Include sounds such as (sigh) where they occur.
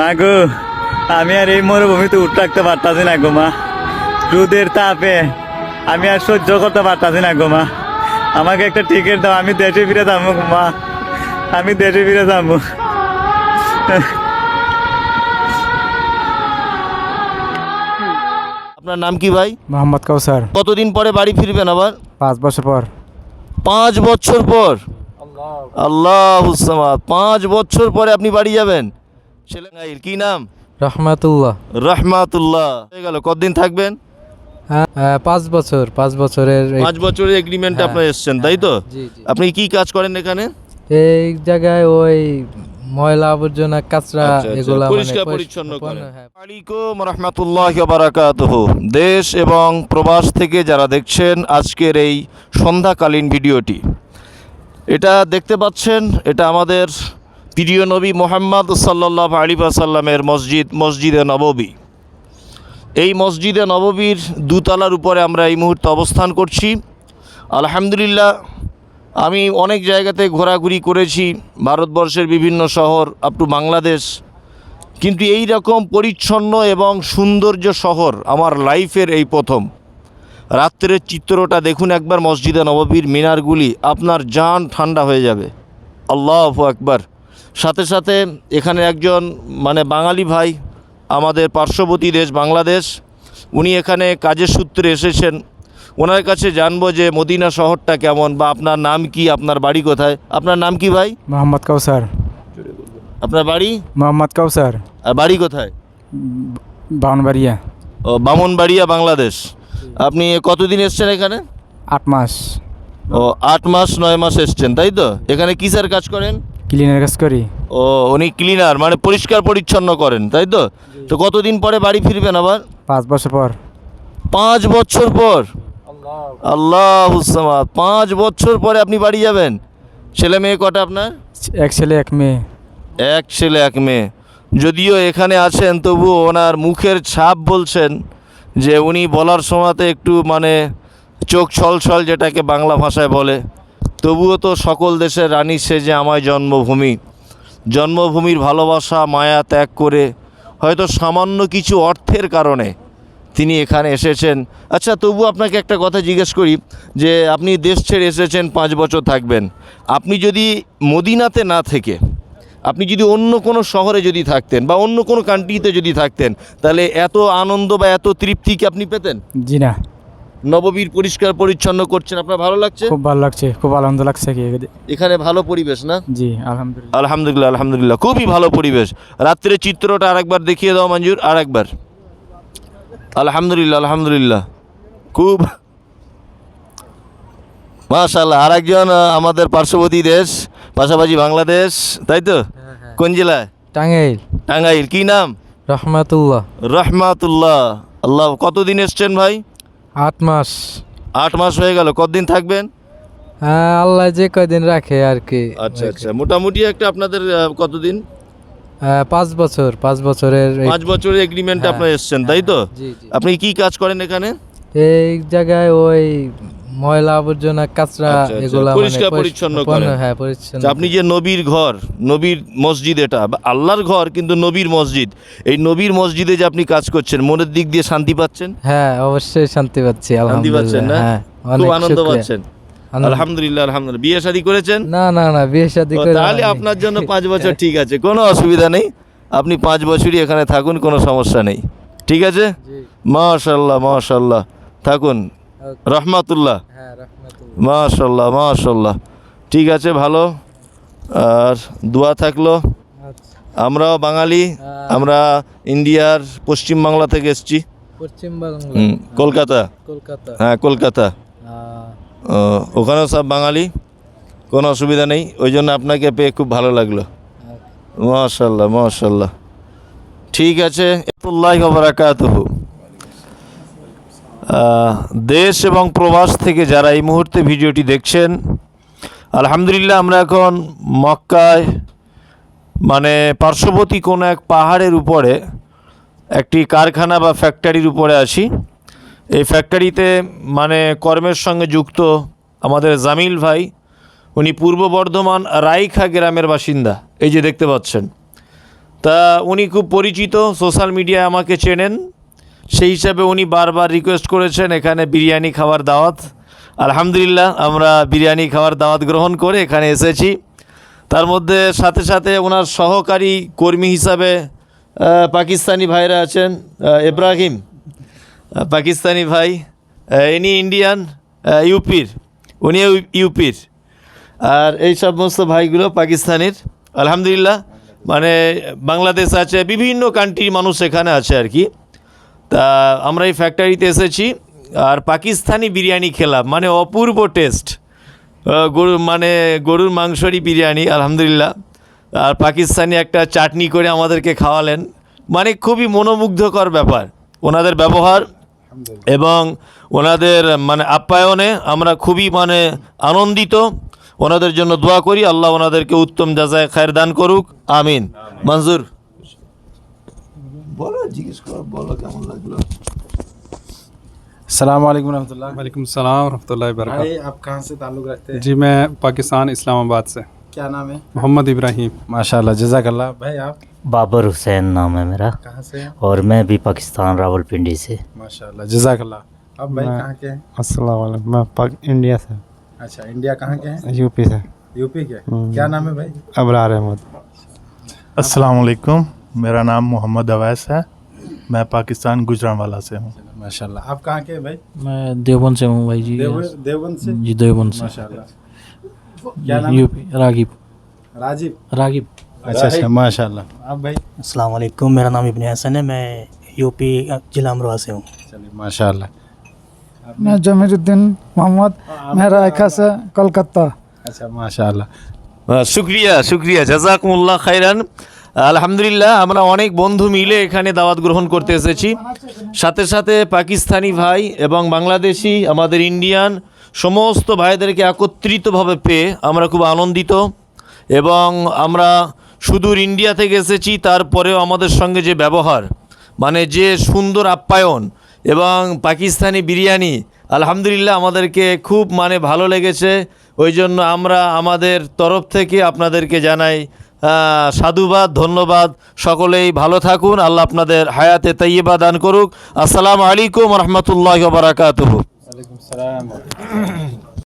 মা গো আমি আর এই মরুভূমিতে উঠ রাখতে পারতাছি না গো মা। রোদের তাপে আমি আর সহ্য করতে পারতাছি না গো মা। আমাকে একটা টিকিট দাও আমি দেশে ফিরে যাব গো মা। আমি দেশে ফিরে যাব। আপনার নাম কি ভাই? মোহাম্মদ কাউসার কতদিন পরে বাড়ি ফিরবেন আবার? পাঁচ বছর পর। পাঁচ বছর পর? আল্লাহ। পাঁচ বছর পরে আপনি বাড়ি যাবেন? ছেলে গাইল কি নাম? রহমাতুল্লাহ। রহমাতুল্লাহ। হয়ে গেল কতদিন থাকবেন? হ্যাঁ হ্যাঁ, পাঁচ বছর পাঁচ বছরের পাঁচ বছরের এগ্রিমেন্টে হ্যাঁ, আপনার এসছেন তাই তো? আপনি কি কাজ করেন এখানে? এই জায়গায় ওই ময়লা আবর্জনা কাঁচরা আচ্ছা, আচ্ছা, এগুলা মানে পরিষ্কার পরিচ্ছন্ন করেন। আলাইকুম রহমতুল্লাহ বারাকাতুহ। দেশ এবং প্রবাস থেকে যারা দেখছেন আজকের এই সন্ধ্যাকালীন ভিডিওটি এটা দেখতে পাচ্ছেন এটা আমাদের প্রিয় নবী মোহাম্মদ সাল্লাহ আলী সাল্লামের মসজিদ, মসজিদে নববী। এই মসজিদে নববীর দুতলার উপরে আমরা এই মুহূর্তে অবস্থান করছি। আলহামদুলিল্লাহ, আমি অনেক জায়গাতে ঘোরাঘুরি করেছি, ভারতবর্ষের বিভিন্ন শহর আপ টু বাংলাদেশ। কিন্তু এই রকম পরিচ্ছন্ন এবং সৌন্দর্য শহর আমার লাইফের এই প্রথম। রাত্রের চিত্রটা দেখুন একবার মসজিদে নববীর মিনারগুলি, আপনার জান ঠান্ডা হয়ে যাবে। আল্লাহ একবার সাথে সাথে এখানে একজন মানে বাঙালি ভাই আমাদের পার্শ্ববর্তী দেশ বাংলাদেশ উনি এখানে কাজের সূত্রে এসেছেন। ওনার কাছে জানব যে মদিনা শহরটা কেমন বা আপনার নাম কি আপনার বাড়ি কোথায়? আপনার নাম কি ভাই? মোহাম্মদ কাউসার। আপনার বাড়ি? মোহাম্মদ কাউসার। আর বাড়ি কোথায়? বামনবাড়িয়া। ও বামনবাড়িয়া বাংলাদেশ। আপনি কতদিন এসছেন এখানে? আট মাস। ও আট মাস নয় মাস এসছেন তাই তো? এখানে কিসের কাজ করেন? ক্লিনের কাজ করি? ও উনি ক্লিনার মানে পরিষ্কার পরিচ্ছন্ন করেন তাই তো? তো কতদিন পরে বাড়ি ফিরবেন আবার? পাঁচ বছর পর। পাঁচ বছর পর? আল্লাহ পাঁচ বছর পরে আপনি বাড়ি যাবেন? ছেলে মেয়ে কটা আপনার? এক ছেলে এক মেয়ে। এক ছেলে এক মেয়ে। যদিও এখানে আছেন তবু ওনার মুখের ছাপ বলছেন যে উনি বলার সময়তে একটু মানে চোখ ছলছল যেটাকে বাংলা ভাষায় বলে। তবুও তো সকল দেশের রানী সেজে আমায় জন্মভূমি। জন্মভূমির ভালোবাসা মায়া ত্যাগ করে, হয়তো সামান্য কিছু অর্থের কারণে তিনি এখানে এসেছেন। আচ্ছা তবু আপনাকে একটা কথা জিজ্ঞেস করি, যে আপনি দেশ ছেড়ে এসেছেন, পাঁচ বছর থাকবেন। আপনি যদি মদিনাতে না থেকে, আপনি যদি অন্য কোনো শহরে যদি থাকতেন বা অন্য কোনো কান্ট্রিতে যদি থাকতেন, তাহলে এত আনন্দ বা এত তৃপ্তি কি আপনি পেতেন? জি না। নববীর পরিষ্কার পরিচ্ছন্ন করছেন। আপনার ভালো লাগছে? খুব ভালো লাগছে খুব আনন্দ লাগছে কি এখানে ভালো পরিবেশ না? জি আলহামদুলিল্লাহ। আলহামদুলিল্লাহ আলহামদুলিল্লাহ। খুবই ভালো পরিবেশ। রাত্রের চিত্রটা আরেকবার দেখিয়ে দাও মঞ্জুর আরেকবার। আলহামদুলিল্লাহ আলহামদুলিল্লাহ। খুব মাশাল্লাহ আরেকজন আমাদের পার্শ্ববর্তী দেশ পাশাপাশি বাংলাদেশ তাই তো? কোন জেলায়? টাঙ্গাইল। টাঙ্গাইল কি নাম? রহমাতুল্লাহ। রহমাতুল্লাহ। আল্লাহ কতদিন এসছেন ভাই? আট মাস। আট মাস হয়ে গেল কতদিন থাকবেন? হ্যাঁ আল্লাহ যে কয়দিন রাখে আর কি। আচ্ছা আচ্ছা মোটামুটি একটা আপনাদের কতদিন? হ্যাঁ, পাঁচ বছর পাঁচ বছরের পাঁচ বছরের এগ্রিমেন্ট আপনারা আপনার এসছেন তাই তো? জি জি। আপনি কি কাজ করেন এখানে? এই জায়গায় ওই ময়লা আবর্জনা কাঁচরা আচ্ছা, আচ্ছা, এগুলা মানে পরিষ্কার পরিচ্ছন্ন করেন। হ্যাঁ পরিচ্ছন্ন আচ্ছা, আপনি যে নবীর ঘর নবীর মসজিদ এটা আল্লাহর ঘর কিন্তু নবীর মসজিদ। এই নবীর মসজিদে যে আপনি কাজ করছেন মনের দিক দিয়ে শান্তি পাচ্ছেন? হ্যাঁ অবশ্যই শান্তি পাচ্ছি শান্তি পাচ্ছেন আলহামদুলিল্লাহ না? হ্যাঁ খুব আনন্দ পাচ্ছেন। আলহামদুলিল্লাহ আলহামদুলিল্লাহ। বিয়ে শাদী করেছেন? না না না বিয়ে শাদী করে তাহলে আপনার জন্য পাঁচ বছর (laughs) ঠিক আছে কোনো অসুবিধা নেই। আপনি পাঁচ বছরই এখানে থাকুন কোনো সমস্যা নেই। ঠিক আছে? মাশাল্লাহ মাশাল্লাহ থাকুন। রহমাতুল্লাহ। হ্যাঁ রাহমাতুল্লাহ। মাশাল্লাহ মাশাল্লাহ। ঠিক আছে ভালো। আর দোয়া থাকল। আচ্ছা। আমরাও বাঙালি হ্যাঁ। আমরা ইন্ডিয়ার পশ্চিম বাংলা থেকে এসেছি। কলকাতা। কলকাতা। হ্যাঁ কলকাতা। ওখানেও সব বাঙালি কোনো অসুবিধা নেই। ওই জন্য আপনাকে পেয়ে খুব ভালো লাগল। মাশাল্লাহ মাশাল্লাহ। ঠিক আছে আল্লাহ বারাকাতুহু। দেশ এবং প্রবাস থেকে যারা এই মুহূর্তে ভিডিওটি দেখছেন, আলহামদুলিল্লাহ আমরা এখন মক্কায় মানে পার্শ্ববর্তী কোনো এক পাহাড়ের উপরে, একটি কারখানা বা ফ্যাক্টরির উপরে আছি। এই ফ্যাক্টরিতে মানে কর্মের সঙ্গে যুক্ত আমাদের জামিল ভাই, উনি পূর্ব বর্ধমান রাইখা গ্রামের বাসিন্দা, এই যে দেখতে পাচ্ছেন। তা উনি খুব পরিচিত, সোশ্যাল মিডিয়ায় আমাকে চেনেন। সেই হিসাবে উনি বারবার রিকোয়েস্ট করেছেন, এখানে বিরিয়ানি খাওয়ার দাওয়াত। আলহামদুলিল্লাহ, আমরা বিরিয়ানি খাওয়ার দাওয়াত গ্রহণ করে এখানে এসেছি। তার মধ্যে সাথে সাথে ওনার সহকারী কর্মী হিসাবে পাকিস্তানি ভাইরা আছেন ইব্রাহিম। পাকিস্তানি ভাই ইনি ইন্ডিয়ান ইউপির। উনিও ইউপির। আর এই সমস্ত ভাইগুলো পাকিস্তানের। আলহামদুলিল্লাহ মানে বাংলাদেশ আছে, বিভিন্ন কান্ট্রির মানুষ এখানে আছে আর কি। তা আমরা এই ফ্যাক্টরিতে এসেছি আর পাকিস্তানি বিরিয়ানি খেলাম। মানে অপূর্ব টেস্ট গরু মানে গরুর মাংসরই বিরিয়ানি আলহামদুলিল্লাহ। আর পাকিস্তানি একটা চাটনি করে আমাদেরকে খাওয়ালেন। মানে খুবই মনোমুগ্ধকর ব্যাপার। ওনাদের ব্যবহার এবং ওনাদের মানে আপ্যায়নে আমরা খুবই মানে আনন্দিত। ওনাদের জন্য দোয়া করি। আল্লাহ ওনাদেরকে উত্তম যাজায় খায়ের দান করুক। আমিন। মঞ্জুর। বলো জিজ্ঞেস করো বলো কেমন লাগলো अस्सलाम वालेकुम रहमतुल्लाह वालेकुम सलाम रहमतुल्लाहि भाई वबरकातुहू आप कहाँ से ताल्लुक़ रखते हैं जी मैं पाकिस्तान इस्लामाबाद से क्या नाम है मोहम्मद इब्राहिम माशाल्लाह जजाकल्ला भाई आप बाबर हुसैन नाम है मेरा कहाँ से हैं और मैं भी पाकिस्तान रावलपिंडी से माशाल्लाह जजाकल्ला आप भाई मैं- कहाँ के हैं अस्सलाम वालेकुम मैं पाक इंडिया से अच्छा इंडिया कहाँ के हैं यूपी से यूपी के हम्म। क्या नाम है भाई अबरार अहमद अस्सलाम वालेकुम मेरा नाम मोहम्मद अवैस है। मैं पाकिस्तान गुजरावाला से हूँ। माशाल्लाह। आप कहाँ के भाई? मैं देवबंद से हूँ भाई जी। देवबंद से? जी देवबंद से। माशाल्लाह। नाम यूपी रागिब। राजीव। रागिब। अच्छा अच्छा माशाल्लाह। आप भाई? अस्सलाम वालेकुम मेरा नाम इब्न हसन है। मैं यूपी जिला अमरोहा से हूँ। चलिए माशाल्लाह। मैं जमीरुद्दीन मोहम्मद हाँ, मैं रायका से कलकत्ता। अच्छा माशाल्लाह। शुक्रिया शुक्रिया। जजाकम्ला खैरन। আলহামদুলিল্লাহ, আমরা অনেক বন্ধু মিলে এখানে দাওয়াত গ্রহণ করতে এসেছি। সাথে সাথে পাকিস্তানি ভাই এবং বাংলাদেশি, আমাদের ইন্ডিয়ান, সমস্ত ভাইদেরকে একত্রিতভাবে পেয়ে আমরা খুব আনন্দিত এবং আমরা সুদূর ইন্ডিয়া থেকে এসেছি, তারপরেও আমাদের সঙ্গে যে ব্যবহার মানে যে সুন্দর আপ্যায়ন এবং পাকিস্তানি বিরিয়ানি, আলহামদুলিল্লাহ আমাদেরকে খুব মানে ভালো লেগেছে। ওই জন্য আমরা আমাদের তরফ থেকে আপনাদেরকে জানাই সাধুবাদ, ধন্যবাদ, সকলেই ভালো থাকুন। আল্লাহ আপনাদের হায়াতে তাইয়েবা দান করুক। আসসালামু আলাইকুম রহমতুল্লাহ বারাকাতহ।